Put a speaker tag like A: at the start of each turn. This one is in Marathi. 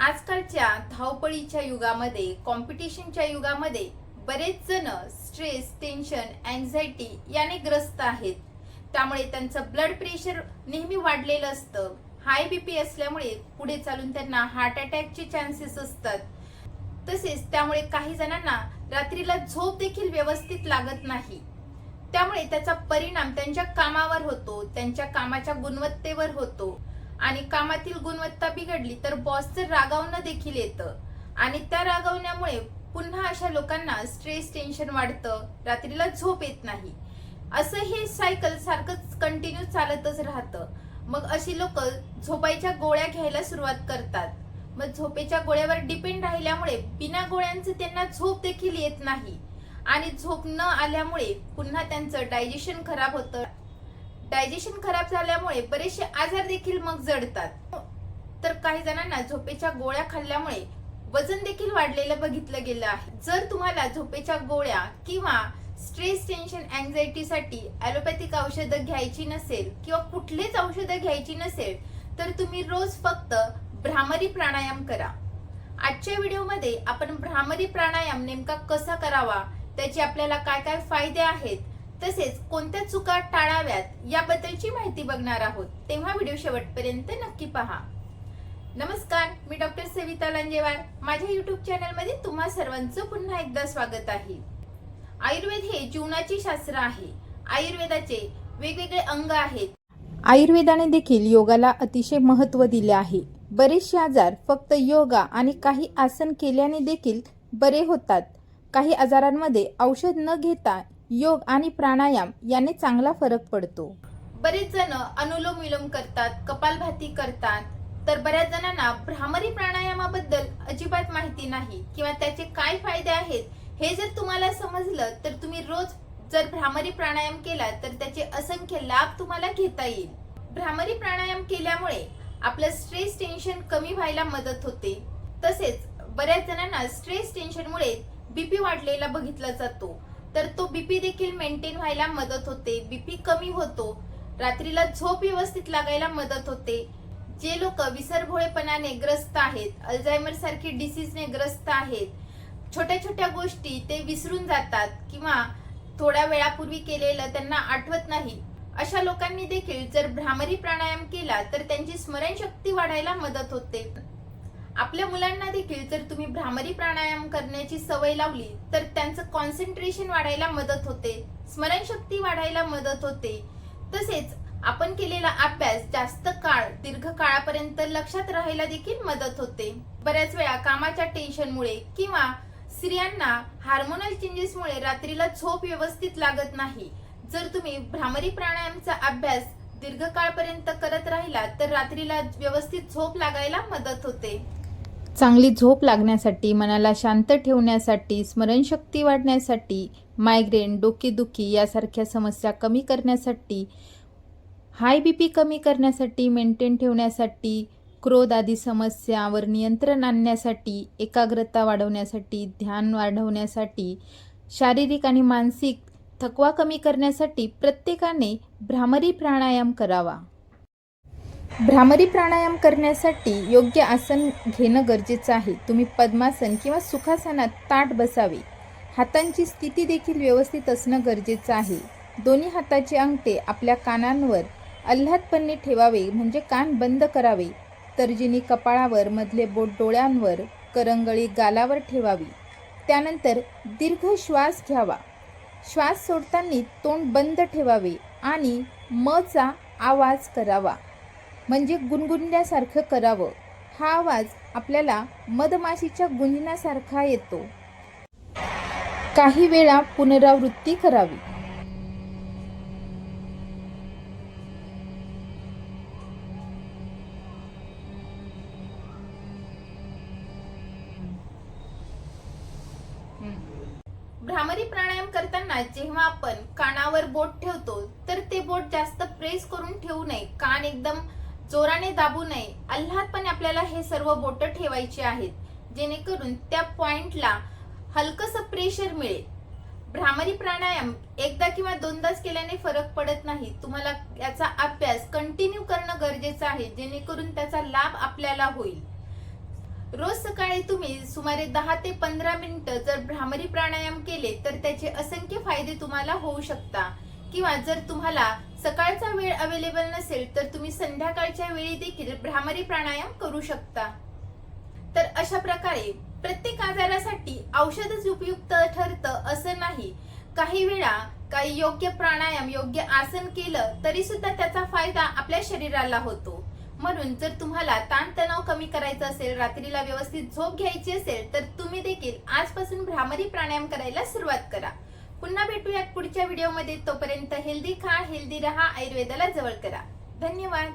A: आजकालच्या धावपळीच्या युगामध्ये कॉम्पिटिशनच्या युगामध्ये बरेच जण स्ट्रेस टेन्शन अँझायटी याने ग्रस्त आहेत. त्यामुळे त्यांचं ब्लड प्रेशर नेहमी वाढलेलं असतं. हाय बीपी असल्यामुळे पुढे चालून त्यांना हार्ट अटॅकचे चान्सेस असतात. तसेच त्यामुळे काही जणांना रात्रीला झोप देखील व्यवस्थित लागत नाही. त्यामुळे त्याचा परिणाम त्यांच्या कामावर होतो त्यांच्या कामाच्या गुणवत्तेवर होतो. आणि कामातील गुणवत्ता बिघडली तर बॉसचं रागावणं देखील येतं. आणि त्या रागावण्यामुळे पुन्हा अशा लोकांना स्ट्रेस टेन्शन वाढतं. रात्रीला झोप येत नाही. असं हे सायकल सारखंच कंटिन्यू चालतच राहतं. मग अशी लोक झोपायच्या गोळ्या घ्यायला सुरुवात करतात. मग झोपेच्या गोळ्यावर डिपेंड राहिल्यामुळे बिना गोळ्यांचं त्यांना झोप देखील येत नाही. आणि झोप न आल्यामुळे पुन्हा त्यांचं डायजेशन खराब होतं. डायजेशन खराब झाल्यामुळे बरेचसे आजार देखील मग जडतात. तर काही जणांना झोपेच्या गोळ्या खाल्ल्यामुळे वजन देखील वाढलेलं बघितलं गेलं आहे. जर तुम्हाला झोपेच्या गोळ्या किंवा स्ट्रेस टेन्शन अँझायटी साठी ॲलोपॅथिक औषधं घ्यायची नसेल किंवा कुठलीच औषधं घ्यायची नसेल तर तुम्ही रोज फक्त भ्रामरी प्राणायाम करा. आजच्या व्हिडिओमध्ये आपण भ्रामरी प्राणायाम नेमका कसा करावा त्याचे आपल्याला काय काय फायदे आहेत तसेच कोणत्या चुका टाळाव्यात याबद्दलची माहिती बघणार आहोत तेव्हा व्हिडिओ शेवटपर्यंत नक्की पहा. नमस्कार मी डॉक्टर सविता लांजेवार. माझ्या युट्यूब चॅनलमध्ये तुम्हा सर्वांचं पुन्हा एकदा स्वागत आहे. आयुर्वेद हे जीवनाचे शास्त्र आहे. आयुर्वेदाचे वेगवेगळे अंग आहेत.
B: आयुर्वेदाने देखील योगाला अतिशय महत्त्व दिले आहे. बरेचसे आजार फक्त योगा आणि काही आसन केल्याने देखील बरे होतात. काही आजारांमध्ये औषध न घेता योग आणि प्राणायाम याने चांगला फरक पडतो.
A: बरेच जण अनुलोम विलोम करतात कपालभाती करतात. तर बऱ्याच जणांना भ्रामरी प्राणायामाबद्दल अजिबात माहिती नाही किंवा त्याचे काय फायदे आहेत हे जर तुम्हाला समजलं तर तुम्ही रोज जर भ्रामरी प्राणायाम केला तर त्याचे असंख्य लाभ तुम्हाला घेता येईल. भ्रामरी प्राणायाम केल्यामुळे आपलं स्ट्रेस टेन्शन कमी व्हायला मदत होते. तसेच बऱ्याच जणांना स्ट्रेस टेन्शनमुळे बीपी वाढलेला बघितला जातो. तर तो बीपी देखील मेंटेन व्हायला मदत होते. बीपी कमी होतो. रात्रीला झोप व्यवस्थित लागायला मदत होते. जे लोक विसरभोळेपणाने ग्रस्त आहेत अल्झायमर सारखी डिसीजने ग्रस्त आहेत छोट्या छोट्या गोष्टी ते विसरून जातात किंवा थोड्या वेळापूर्वी केलेलं त्यांना आठवत नाही. अशा लोकांनी देखील जर भ्रामरी प्राणायाम केला तर त्यांची स्मरणशक्ती वाढायला मदत होते. आपल्या मुलांना देखील जर तुम्ही भ्रामरी प्राणायाम करण्याची सवय लावली तर त्यांचं कॉन्सन्ट्रेशन वाढायला मदत होते स्मरणशक्ती वाढायला मदत होते. तसेच आपण केलेला अभ्यास जास्त काळ दीर्घ काळापर्यंत लक्षात राहायला देखील मदत होते. बऱ्याच वेळा कामाच्या टेन्शनमुळे किंवा स्त्रियांना हार्मोनल चेंजेसमुळे रात्रीला झोप व्यवस्थित लागत नाही. जर तुम्ही भ्रामरी प्राणायामचा अभ्यास दीर्घकाळपर्यंत करत राहिला तर रात्रीला व्यवस्थित झोप लागायला मदत होते.
B: चांगली झोप लागण्यासाठी मनाला शांत ठेवण्यासाठी स्मरणशक्ती वाढण्यासाठी मायग्रेन डोकेदुखी यासारख्या समस्या कमी करण्यासाठी हाय बी पी कमी करण्यासाठी मेंटेन ठेवण्यासाठी क्रोध आदी समस्यावर नियंत्रण आणण्यासाठी एकाग्रता वाढवण्यासाठी ध्यान वाढवण्यासाठी शारीरिक आणि मानसिक थकवा कमी करण्यासाठी प्रत्येकाने भ्रामरी प्राणायाम करावा. भ्रामरी प्राणायाम करण्यासाठी योग्य आसन घेणं गरजेचं आहे. तुम्ही पद्मासन किंवा सुखासनात ताट बसावे. हातांची स्थिती देखील व्यवस्थित असणं गरजेचं आहे. दोन्ही हाताचे अंगठे आपल्या कानांवर आल्हादपणे ठेवावे म्हणजे कान बंद करावे. तर्जिनी कपाळावर मधले बोट डोळ्यांवर करंगळी गालावर ठेवावी. त्यानंतर दीर्घ श्वास घ्यावा. श्वास सोडताना तोंड बंद ठेवावे आणि मचा आवाज करावा. म्हणजे गुणगुणल्यासारखं करावं. हा आवाज आपल्याला मधमाशीच्या गुंजण्यासारखा येतो. काही वेळा पुनरावृत्ती करावी.
A: भ्रामरी प्राणायाम करताना जेव्हा आपण कानावर बोट ठेवतो तर ते बोट जास्त प्रेस करून ठेवू नये. कान एकदम जोराने दाबू नये. आल्हादपणे आपल्याला हे सर्व बोट ठेवायचे आहेत. जेणेकरून त्या पॉइंटला हलकस प्रेशर मिळेल. भ्रामरी प्राणायाम एकदा किंवा दोनदाच केल्याने फरक पडत नाही. तुम्हाला याचा अभ्यास कंटिन्यू करणं गरजेचं आहे जेणेकरून त्याचा लाभ आपल्याला होईल. रोज सकाळी तुम्ही सुमारे दहा ते पंधरा मिनिटं जर भ्रामरी प्राणायाम केले तर त्याचे असंख्य फायदे तुम्हाला होऊ शकता. किंवा जर तुम्हाला सकाळचा वेळ अवेलेबल नसेल तर तुम्ही संध्याकाळच्या वेळी देखील भ्रामरी प्राणायाम करू शकता. तर अशा प्रकारे प्रत्येक आजारासाठी औषधच उपयुक्त ठरतं असं नाही. काही वेळा काही योग्य प्राणायाम योग्य आसन केलं तरी सुद्धा त्याचा फायदा आपल्या शरीराला होतो. म्हणून जर तुम्हाला ताणतणाव कमी करायचा असेल रात्रीला व्यवस्थित झोप घ्यायची असेल तर तुम्ही देखील आजपासून भ्रामरी प्राणायाम करायला सुरुवात करा. पुन्हा भेटूयात पुढच्या व्हिडिओमध्ये तोपर्यंत हेल्दी खा हेल्दी रहा आयुर्वेदाला जवळ करा. धन्यवाद.